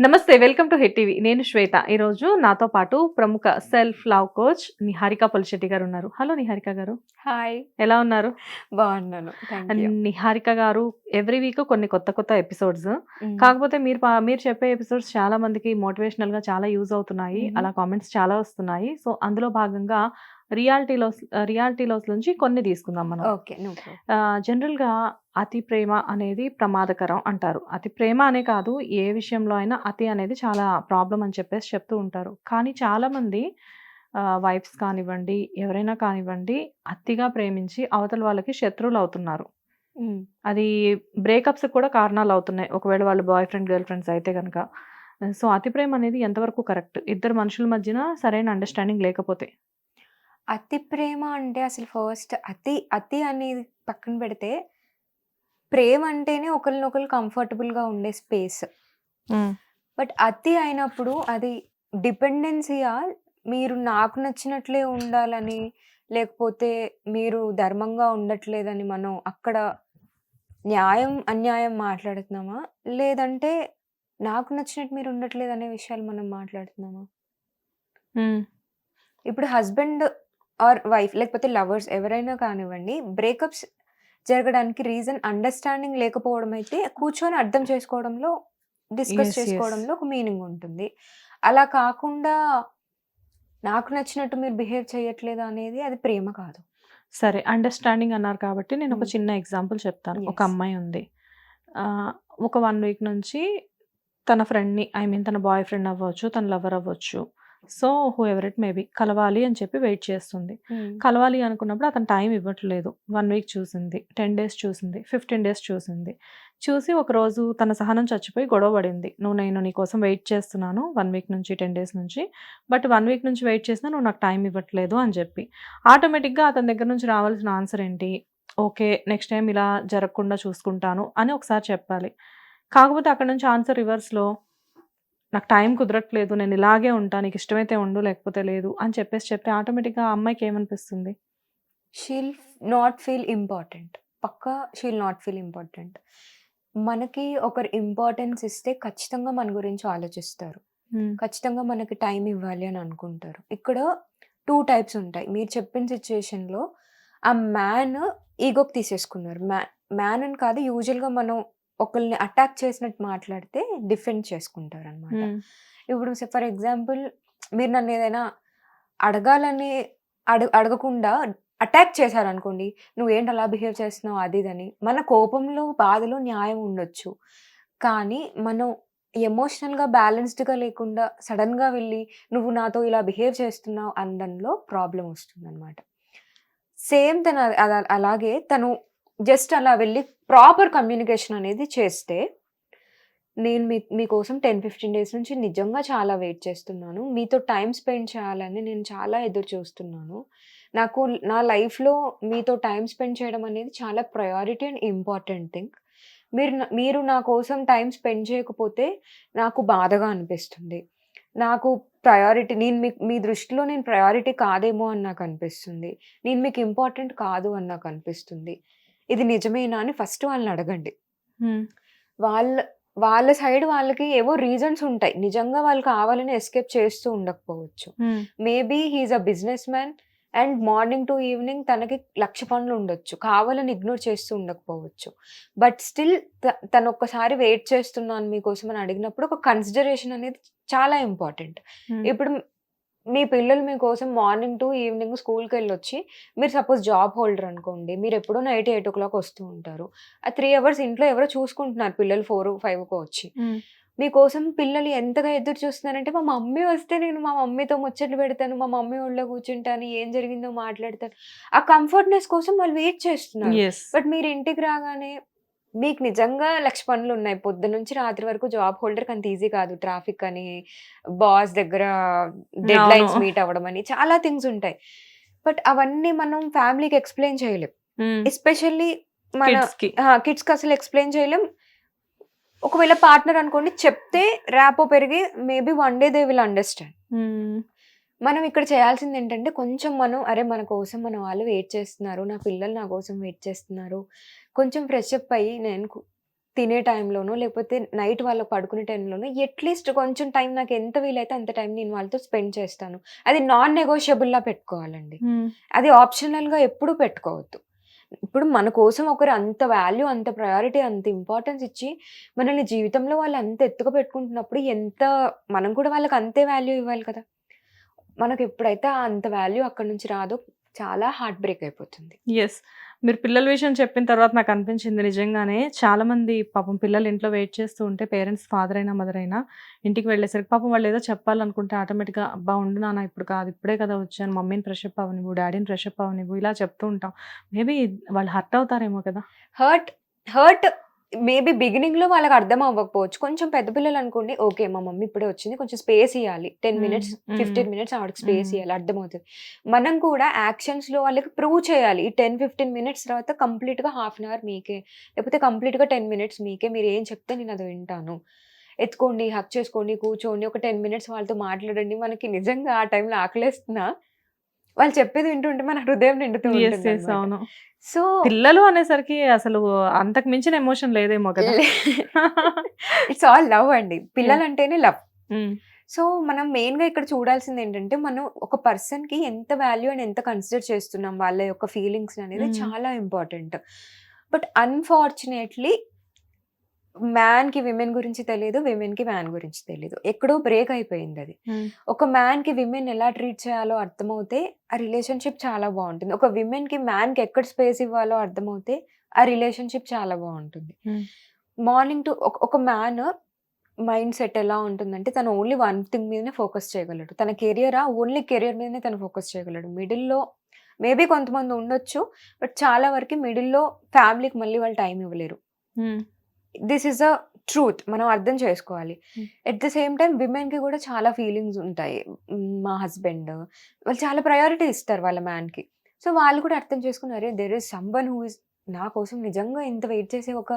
నమస్తే welcome to hit TV. నేను శ్వేత. ఈరోజు నాతో పాటు ప్రముఖ self love coach Niharika Polishetty గారు ఉన్నారు. హలో నిహారిక గారు. హాయ్. ఎలా ఉన్నారు? బాగున్నాను. నిహారిక గారు ఎవ్రీ వీక్ కొన్ని కొత్త కొత్త ఎపిసోడ్స్. కాకపోతే మీరు మీరు చెప్పే ఎపిసోడ్స్ చాలా మందికి మోటివేషనల్గా చాలా యూజ్ అవుతున్నాయి. అలా కామెంట్స్ చాలా వస్తున్నాయి. సో అందులో భాగంగా రియాలిటీ లాస్ రియాలిటీ లాస్ నుంచి కొన్ని తీసుకుందాం మనం. ఓకే జనరల్గా అతి ప్రేమ అనేది ప్రమాదకరం అంటారు. అతి ప్రేమ అనే కాదు ఏ విషయంలో అయినా అతి అనేది చాలా ప్రాబ్లం అని చెప్పేసి చెప్తూ ఉంటారు. కానీ చాలామంది వైఫ్స్ కానివ్వండి ఎవరైనా కానివ్వండి అతిగా ప్రేమించి అవతల వాళ్ళకి శత్రువులు అవుతున్నారు. అది బ్రేకప్స్ కూడా కారణాలు అవుతున్నాయి. ఒకవేళ వాళ్ళు బాయ్ ఫ్రెండ్ గర్ల్ ఫ్రెండ్స్ అయితే కనుక సో అతి ప్రేమ అనేది ఎంతవరకు కరెక్ట్? ఇద్దరు మనుషుల మధ్యన సరైన అండర్స్టాండింగ్ లేకపోతే. అతి ప్రేమ అంటే అసలు ఫస్ట్ అతి అతి అనేది పక్కన పెడితే ప్రేమ అంటేనే ఒకరినొకరు comfortable గా ఉండే స్పేస్. బట్ అతి అయినప్పుడు అది డిపెండెన్సీయా? మీరు నాకు నచ్చినట్లే ఉండాలని లేకపోతే మీరు ధర్మంగా ఉండట్లేదని మనం అక్కడ న్యాయం అన్యాయం మాట్లాడుతున్నామా? లేదంటే నాకు నచ్చినట్టు మీరు ఉండట్లేదు అనే విషయాలు మనం మాట్లాడుతున్నామా? ఇప్పుడు హస్బెండ్ ఆర్ వైఫ్ లేకపోతే లవర్స్ ఎవరైనా కానివ్వండి బ్రేకప్స్ జరగడానికి రీజన్ అండర్స్టాండింగ్ లేకపోవడం అయితే కూర్చొని అర్థం చేసుకోవడంలో డిస్కస్. చేసుకోవడంలో ఒక మీనింగ్ ఉంటుంది అలా కాకుండా నాకు నచ్చినట్టు మీరు బిహేవ్ చేయట్లేదు అనేది అది ప్రేమ కాదు సరే అండర్స్టాండింగ్ అన్నారు కాబట్టి నేను ఒక మ్మ్. చిన్న ఎగ్జాంపుల్ చెప్తాను ఒక. అమ్మాయి ఉంది ఒక వన్ వీక్ నుంచి తన ఫ్రెండ్ని ఐ మీన్ తన బాయ్ ఫ్రెండ్ అవ్వచ్చు తన లవర్ అవ్వచ్చు so who ever it maybe కలవాలి అని చెప్పి వెయిట్ చేస్తుంది. కలవాలి అనుకున్నప్పుడు అతను టైం ఇవ్వట్లేదు. వన్ వీక్ చూసింది టెన్ డేస్ చూసింది ఫిఫ్టీన్ డేస్ చూసింది. చూసి ఒక రోజు తన సహనం చచ్చిపోయి గొడవ పడింది. నువ్వు నేను నీ కోసం వెయిట్ చేస్తున్నాను వన్ వీక్ నుంచి టెన్ డేస్ నుంచి బట్ వన్ వీక్ నుంచి వెయిట్ చేసినా నువ్వు నాకు టైం ఇవ్వట్లేదు అని చెప్పి. ఆటోమేటిక్గా అతని దగ్గర నుంచి రావాల్సిన ఆన్సర్ ఏంటి? ఓకే నెక్స్ట్ టైం ఇలా జరగకుండా చూసుకుంటాను అని ఒకసారి చెప్పాలి. కాకపోతే అక్కడ నుంచి ఆన్సర్ రివర్స్లో నాకు టైం కుదరట్లేదు నేను ఇలాగే ఉంటాను నీకు ఇష్టమైతే ఉండు లేకపోతే లేదు అని చెప్పేసి చెప్తే ఆటోమేటిక్గా ఆ అమ్మాయికి ఏమనిపిస్తుంది? షీల్ నాట్ ఫీల్ ఇంపార్టెంట్ పక్కా షీల్ నాట్ ఫీల్ ఇంపార్టెంట్ మనకి ఒకరు ఇంపార్టెన్స్ ఇస్తే ఖచ్చితంగా మన గురించి ఆలోచిస్తారు. ఖచ్చితంగా మనకి టైం ఇవ్వాలి అని అనుకుంటారు. ఇక్కడ టూ టైప్స్ ఉంటాయి. మీరు చెప్పిన సిచ్యుయేషన్లో ఆ మ్యాన్ ఈగోకి తీసేసుకున్నారు. మ్యా మ్యాన్ అని కాదు యూజువల్గా మనం ఒకరిని అటాక్ చేసినట్టు మాట్లాడితే డిఫెండ్ చేసుకుంటారు అనమాట ఇప్పుడు ఫర్ ఎగ్జాంపుల్ మీరు నన్ను ఏదైనా అడగాలని అడగ అడగకుండా అటాక్ చేశారనుకోండి నువ్వేంటి అలా బిహేవ్ చేస్తున్నావు? అది ఇదని మన కోపంలో బాధలో న్యాయం ఉండొచ్చు. కానీ మనం ఎమోషనల్గా బ్యాలెన్స్డ్గా లేకుండా సడన్గా వెళ్ళి నువ్వు నాతో ఇలా బిహేవ్ చేస్తున్నావు అనడంలో ప్రాబ్లం వస్తుంది అనమాట సేమ్ తన అలా- అలాగే తను జస్ట్ అలా వెళ్ళి ప్రాపర్ కమ్యూనికేషన్ అనేది చేస్తే నేను మీ మీకోసం టెన్ ఫిఫ్టీన్ డేస్ నుంచి నిజంగా చాలా వెయిట్ చేస్తున్నాను. మీతో టైం స్పెండ్ చేయాలని నేను చాలా ఎదురు చూస్తున్నాను. నాకు నా లైఫ్లో మీతో టైం స్పెండ్ చేయడం అనేది చాలా ప్రయారిటీ అండ్ ఇంపార్టెంట్ థింగ్. మీరు మీరు నా కోసం టైం స్పెండ్ చేయకపోతే నాకు బాధగా అనిపిస్తుంది. నాకు ప్రయారిటీ నేను మీ మీ దృష్టిలో నేను ప్రయారిటీ కాదేమో అని నాకు అనిపిస్తుంది. నేను మీకు ఇంపార్టెంట్ కాదు అని నాకు అనిపిస్తుంది. ఇది నిజమేనా అని ఫస్ట్ వాళ్ళని అడగండి. వాళ్ళ వాళ్ళ సైడ్ వాళ్ళకి ఏవో రీజన్స్ ఉంటాయి. నిజంగా వాళ్ళు కావాలని ఎస్కేప్ చేస్తూ ఉండకపోవచ్చు. Maybe he is a business man and morning to evening తనకి లక్ష పనులు ఉండొచ్చు. కావాలని ఇగ్నోర్ చేస్తూ ఉండకపోవచ్చు. బట్ స్టిల్ తను ఒక్కసారి వెయిట్ చేస్తున్నాను మీకోసం అని అడిగినప్పుడు ఒక కన్సిడరేషన్ అనేది చాలా ఇంపార్టెంట్. ఇప్పుడు మీ పిల్లలు మీకోసం మార్నింగ్ టు ఈవినింగ్ స్కూల్కి వెళ్ళొచ్చి మీరు సపోజ్ జాబ్ హోల్డర్ అనుకోండి మీరు ఎప్పుడో నైట్ ఎయిట్ ఓ క్లాక్ వస్తూ ఉంటారు. ఆ త్రీ అవర్స్ ఇంట్లో ఎవరో చూసుకుంటున్నారు పిల్లలు ఫోర్ ఫైవ్కి వచ్చి. మీకోసం పిల్లలు ఎంతగా ఎదురు చూస్తున్నారంటే మా మమ్మీ వస్తే నేను మా మమ్మీతో ముచ్చట్లు పెడతాను మా మమ్మీ ఒళ్ళో కూర్చుంటాను ఏం జరిగిందో మాట్లాడతాను. ఆ కంఫర్ట్నెస్ కోసం వాళ్ళు వెయిట్ చేస్తున్నారు. బట్ మీరు ఇంటికి రాగానే మీకు నిజంగా లక్ష పనులు ఉన్నాయి. పొద్దు నుంచి రాత్రి వరకు జాబ్ హోల్డర్కి అంత ఈజీ కాదు. ట్రాఫిక్ అని బాస్ దగ్గర డెడ్. లైన్స్ మీట్ అవ్వడం అని చాలా థింగ్స్ ఉంటాయి. బట్ అవన్నీ మనం ఫ్యామిలీకి ఎక్స్ప్లెయిన్ చేయలేం. ఎస్పెషల్లీ మన కిడ్స్కి కిడ్స్కి అసలు ఎక్స్ప్లెయిన్ చేయలేం. ఒకవేళ పార్ట్నర్ అనుకోండి చెప్తే ర్యాపో పెరిగి maybe one day they will understand. మనం ఇక్కడ చేయాల్సింది ఏంటంటే కొంచెం మనం అరే మన కోసం మన వాళ్ళు వెయిట్ చేస్తున్నారు నా పిల్లలు నా కోసం వెయిట్ చేస్తున్నారు. కొంచెం ఫ్రెష్ అప్ అయ్యి నేను తినే టైంలోనో లేకపోతే నైట్ వాళ్ళకి పడుకునే టైంలోనో అట్లీస్ట్ కొంచెం టైం నాకు ఎంత వీలైతే అంత టైం నేను వాళ్ళతో స్పెండ్ చేస్తాను. అది నాన్ నెగోషియబుల్లా పెట్టుకోవాలండి. అది ఆప్షనల్గా ఎప్పుడూ పెట్టుకోవద్దు. ఇప్పుడు మన కోసం ఒకరు అంత వాల్యూ అంత ప్రయారిటీ అంత ఇంపార్టెన్స్ ఇచ్చి మనల్ని జీవితంలో వాళ్ళు అంత ఎత్తుగా పెట్టుకుంటున్నప్పుడు ఎంత మనం కూడా వాళ్ళకి అంతే వాల్యూ ఇవ్వాలి కదా. మనకు ఎప్పుడైతే ఆ అంత వాల్యూ అక్కడ నుంచి రాదో చాలా హార్ట్ బ్రేక్ అయిపోతుంది. ఎస్ మీరు పిల్లల విషయం చెప్పిన తర్వాత నాకు అనిపించింది నిజంగానే చాలా మంది పాపం పిల్లలు ఇంట్లో వెయిట్ చేస్తూ ఉంటే పేరెంట్స్ ఫాదర్ అయినా మదర్ అయినా ఇంటికి వెళ్ళేసరికి పాపం వాళ్ళు ఏదో చెప్పాలనుకుంటే ఆటోమేటిక్గా అబ్బా ఉండు నాన్న ఇప్పుడు కాదు ఇప్పుడే కదా వచ్చాను మమ్మీని ఫ్రెషప్ అవనివ్వు డాడీని ఫ్రెషప్ అవనివ్వు ఇలా చెప్తూ ఉంటాం. మేబీ వాళ్ళు హర్ట్ అవుతారేమో కదా. హర్ట్ హర్ట్ మేబీ బిగినింగ్లో వాళ్ళకి అర్థం అవ్వకపోవచ్చు. కొంచెం పెద్ద పిల్లలు అనుకోండి ఓకే మా మమ్మీ ఇప్పుడే వచ్చింది కొంచెం స్పేస్ ఇవ్వాలి టెన్ మినిట్స్. ఫిఫ్టీన్ మినిట్స్ ఆవిడకి స్పేస్. ఇవ్వాలి అర్థమవుతుంది. మనం కూడా యాక్షన్స్లో వాళ్ళకి ప్రూవ్ చేయాలి. ఈ టెన్ ఫిఫ్టీన్ మినిట్స్ తర్వాత కంప్లీట్గా హాఫ్ అన్ అవర్ మీకే లేకపోతే కంప్లీట్గా టెన్ మినిట్స్ మీకే మీరు ఏం చెప్తే నేను అది వింటాను. ఎత్తుకోండి హక్ చేసుకోండి కూర్చోండి ఒక టెన్ మినిట్స్ వాళ్ళతో మాట్లాడండి. మనకి నిజంగా ఆ టైంలో ఆకలేస్తున్నా వాళ్ళు చెప్పేది వింటుంటే మన హృదయం నిండుతూ ఎస్ ఉంటుంది ఎస్ అవును. సో పిల్లలు అనేసరికి అసలు అంతకు మించిన ఎమోషన్ లేదేమో కదా. ఇట్స్ ఆల్ లవ్ అండి. పిల్లలు అంటేనే లవ్ ఉమ్, సో మనం మెయిన్గా ఇక్కడ చూడాల్సింది ఏంటంటే మనం ఒక పర్సన్కి ఎంత వాల్యూ అండ్ ఎంత కన్సిడర్ చేస్తున్నాం వాళ్ళ యొక్క ఫీలింగ్స్ అనేది Mm. చాలా ఇంపార్టెంట్ బట్ అన్ఫార్చునేట్లీ మ్యాన్కి విమెన్ గురించి తెలియదు విమెన్కి మ్యాన్ గురించి తెలియదు ఎక్కడో బ్రేక్ అయిపోయింది అది ఉమ్, ఒక మ్యాన్కి విమెన్ ఎలా ట్రీట్ చేయాలో అర్థమవుతే ఆ రిలేషన్షిప్ చాలా బాగుంటుంది. ఒక విమెన్కి మ్యాన్కి ఎక్కడ స్పేస్ ఇవ్వాలో అర్థమవుతే ఆ రిలేషన్షిప్ చాలా బాగుంటుంది. Hmm. మార్నింగ్ టు ఒక మ్యాన్ మైండ్ సెట్ ఎలా ఉంటుందంటే తను ఓన్లీ వన్ థింగ్ మీదనే ఫోకస్ చేయగలడు. తన కెరియర్ ఓన్లీ కెరియర్ మీదనే తను ఫోకస్ చేయగలడు. మిడిల్లో మేబీ కొంతమంది ఉండొచ్చు బట్ చాలా వరకు మిడిల్లో ఫ్యామిలీకి మళ్ళీ వాళ్ళు టైం ఇవ్వలేరు. Um, this is a truth. మనం అర్థం చేసుకోవాలి. Hmm. At the same time విమెన్కి కూడా చాలా ఫీలింగ్స్ ఉంటాయి. మ్, హస్బెండ్ వాళ్ళు చాలా ప్రయారిటీ ఇస్తారు వాళ్ళ man కి సో వాళ్ళు కూడా అర్థం చేసుకున్నారు there is somebody who is నా కోసం నిజంగా ఇంత వెయిట్ చేసే ఒక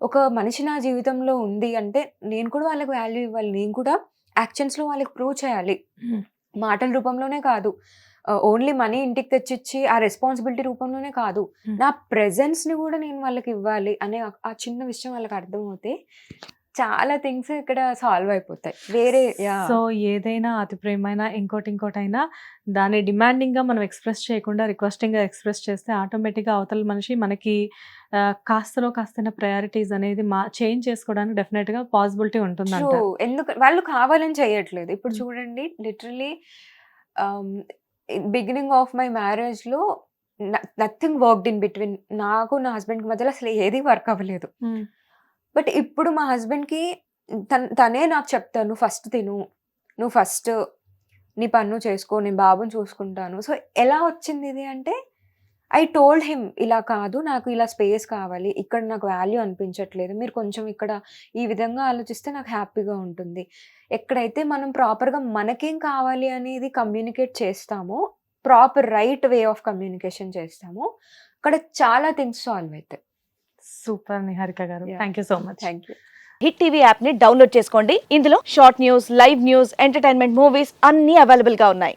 ఒక మనిషి నా జీవితంలో ఉంది అంటే నేను కూడా వాళ్ళకి వాల్యూ ఇవ్వాలి. నేను కూడా యాక్షన్స్లో వాళ్ళకి ప్రూవ్ చేయాలి. Hmm. మాటల రూపంలోనే కాదు. ఓన్లీ మనీ ఇంటికి తెచ్చిచ్చి ఆ రెస్పాన్సిబిలిటీ రూపంలోనే కాదు Hmm. నా presence ని కూడా నేను వాళ్ళకి ఇవ్వాలి అనే ఆ- చిన్న విషయం వాళ్ళకి అర్థమవుతే చాలా థింగ్స్ ఇక్కడ సాల్వ్ అయిపోతాయి వేరే. సో ఏదైనా అతి ప్రేమైన ఇంకోటి ఇంకోటైనా దాన్ని డిమాండింగ్గా మనం ఎక్స్ప్రెస్ చేయకుండా రిక్వెస్టింగ్గా ఎక్స్ప్రెస్ చేస్తే ఆటోమేటిక్గా అవతల మనిషి మనకి కాస్తలో కాస్తైన ప్రయారిటీస్ అనేది మా చేంజ్ చేసుకోవడానికి డెఫినెట్గా పాసిబిలిటీ True. ఎందుకు వాళ్ళు కావాలని చేయట్లేదు ఇప్పుడు Mm. చూడండి లిటరలీ బిగినింగ్ ఆఫ్ మై మ్యారేజ్లో నథింగ్ వర్క్డ్ ఇన్ బిట్వీన్ నాకు నా హస్బెండ్కి మధ్యలో అసలు ఏది వర్క్ అవ్వలేదు. బట్ ఇప్పుడు మా హస్బెండ్కి తన తనే నాకు చెప్తాను నువ్వు ఫస్ట్ తిను. నువ్వు ఫస్ట్ నీ పన్ను చేసుకో నేను బాబుని చూసుకుంటాను. సో ఎలా వచ్చింది ఇది అంటే ఐ టోల్డ్ హిమ్ ఇలా కాదు నాకు ఇలా స్పేస్ కావాలి ఇక్కడ నాకు వాల్యూ అనిపించట్లేదు మీరు కొంచెం ఇక్కడ ఈ విధంగా ఆలోచిస్తే నాకు హ్యాపీగా ఉంటుంది. ఎక్కడైతే మనం ప్రాపర్గా మనకేం కావాలి అనేది కమ్యూనికేట్ చేస్తామో proper right way of communication చేస్తామో అక్కడ చాలా థింగ్స్ సాల్వ్ అవుతాయి. సూపర్ నిహారిక గారు. Thank you so much thank you Hit TV యాప్ని డౌన్లోడ్ చేసుకోండి. ఇందులో short news live news entertainment movies అన్ని అవైలబుల్గా ఉన్నాయి.